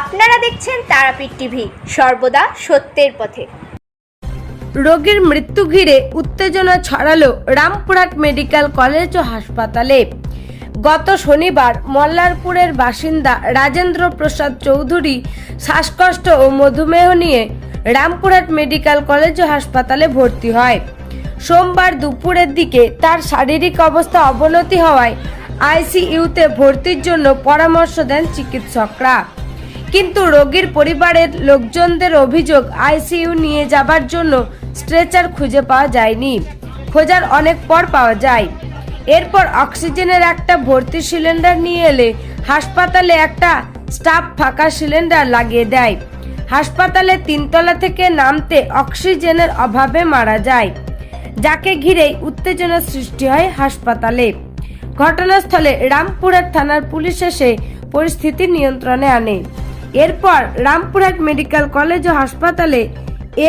আপনারা দেখছেন তারাপীঠ টিভি, সর্বদা সত্যের পথে। রোগীর মৃত্যু ঘিরে উত্তেজনা ছড়ালো রামপুরহাট মেডিকেল কলেজ ও হাসপাতালে। গত শনিবার মল্লারপুরের বাসিন্দা রাজেন্দ্র প্রসাদ চৌধুরী শ্বাসকষ্ট ও মধুমেহ নিয়ে রামপুরহাট মেডিকেল কলেজ ও হাসপাতালে ভর্তি হয়। সোমবার দুপুরের দিকে তার শারীরিক অবস্থা অবনতি হওয়ায় আইসিইউতে ভর্তির জন্য পরামর্শ দেন চিকিৎসকরা। কিন্তু রোগীর পরিবারের লোকজনদের অভিযোগ আইসিইউ নিয়ে যাবার জন্য স্ট্রেচার খুঁজে পাওয়া যায়নি। খোঁজার অনেক পর পাওয়া যায়। এরপর অক্সিজেনের একটা ভর্তি সিলিন্ডার নিয়ে এলে হাসপাতালে একটা স্টাফ ফাঁকা সিলিন্ডার লাগিয়ে দেয়। হাসপাতালে তিনতলা থেকে নামতে অক্সিজেনের অভাবে মারা যায়, যাকে ঘিরেই উত্তেজনা সৃষ্টি হয় হাসপাতালে। ঘটনাস্থলে রামপুরহাট থানার পুলিশ এসে পরিস্থিতি নিয়ন্ত্রণে আনে। এরপর রামপুরহাট মেডিকেল কলেজ ও হাসপাতালে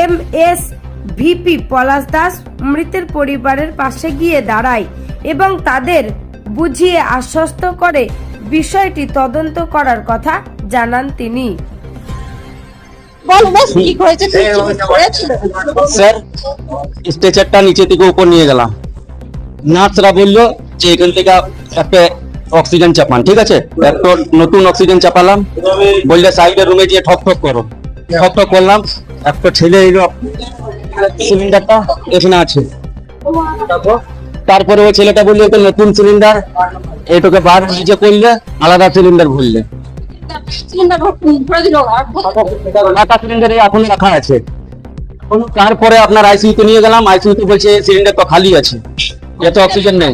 M S VP Palash Das মৃতের পরিবারের পাশে গিয়ে দাঁড়ায় এবং তাদের বুঝিয়ে আশ্বস্ত করে বিষয়টি তদন্ত করার কথা জানান তিনি। স্যার স্ট্রেচারটা নিচে থেকে উপর নিয়ে গেলাম। নার্সরা বলল যে এখান থেকে একটা অক্সিজেন চাপান, ঠিক আছে? একটা নতুন অক্সিজেন চাপালাম। বললে সাইডের রুমে গিয়ে ঠক ঠক করো। ঠক ঠক করলাম, একটা ছেলে এলো সিলিন্ডারটা এখানে আছে। তারপরে ওই ছেলেটা বলল, এটা নতুন সিলিন্ডার এটাকে বার নিজে করলে আলাদা সিলিন্ডার ভুললে এখন রাখা আছে। তারপরে আপনার আইসিইউতে নিয়ে গেলাম। আইসিইউতে বলছে সিলিন্ডার তো খালি আছে। এত অক্সিজেন নেই।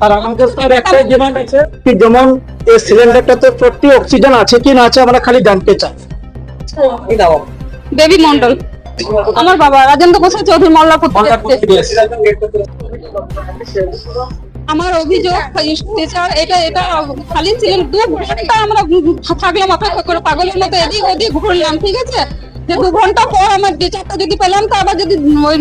আর আমাদের স্যার একটাই ডিমান্ড আছে কি যেমন এই সিলিন্ডারটা তো সত্যি অক্সিজেন আছে কি না আছে আমরা খালি জানতে চাই। দেবী মন্ডল আমার বাবা রাজেন্দ্র প্রসাদ চৌধুরী মোল্লাপুর আমার অভিযোগ এটা এটা খালি ছিলেন দু ঘণ্টা আমরা থাকলাম অপেক্ষা করে পাগলের মতো এদিক ওদিক ঘুরলাম ঠিক আছে? যে দু ঘণ্টা পর আমার স্ট্রেচারটা যদি পেলাম, তো আবার যদি ওই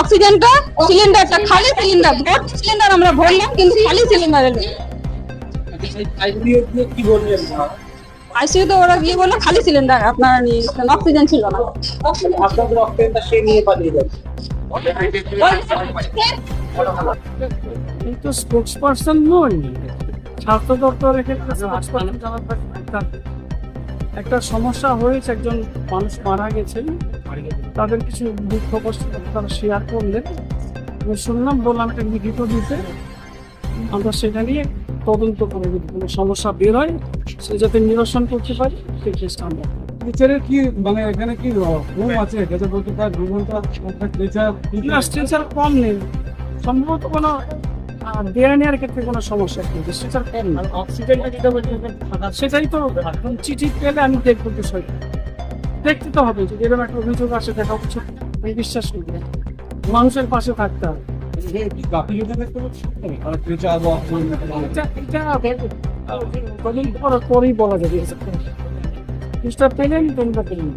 অক্সিজেনটা, সিলিন্ডারটা খালি সিলিন্ডার ভর্তি সিলিন্ডার আমরা ভরলাম, কিন্তু খালি সিলিন্ডার আইসিইউ তো ওরা গিয়ে বলল, খালি সিলিন্ডার, আপনারা নিয়ে অক্সিজেন ছিল না। আপনাদের অক্সিজেনটা সে নিয়ে। এই তো স্পোক্স পার্সন দপ্তরের ক্ষেত্রে একটা সমস্যা হয়েছে একজন মানুষ মারা গেছেন তাদের কিছু দুঃখ কষ্ট তারা শেয়ার করলেন। আমি শুনলাম বললাম একটা লিখিত দিতে? আমরা সেটা নিয়ে তদন্ত করে যদি কোনো সমস্যা বের হয় সে যাতে নিরসন করতে পারি সেই চেষ্টা আমরা টিচারের কি মানে এখানে কি রুম আছে? যাতে বলতে তার দু ঘণ্টা টিচার না কম নেই। সম্ভবত কোনো নেওয়ার ক্ষেত্রে কোনো সমস্যা কম নেই। অক্সিজেনটা যেটা সেটাই তো চিঠি পেলে আমি দেখব বিষয়টা দেখতে তো হবে যে এরকম একটা অভিযোগ আসে দেখা উচিত আমি বিশ্বাস করি। মানুষের পাশে থাকতে হবে। পরেই বলা যাবে। জিনিসটা পেলেন তোমরা পেলেন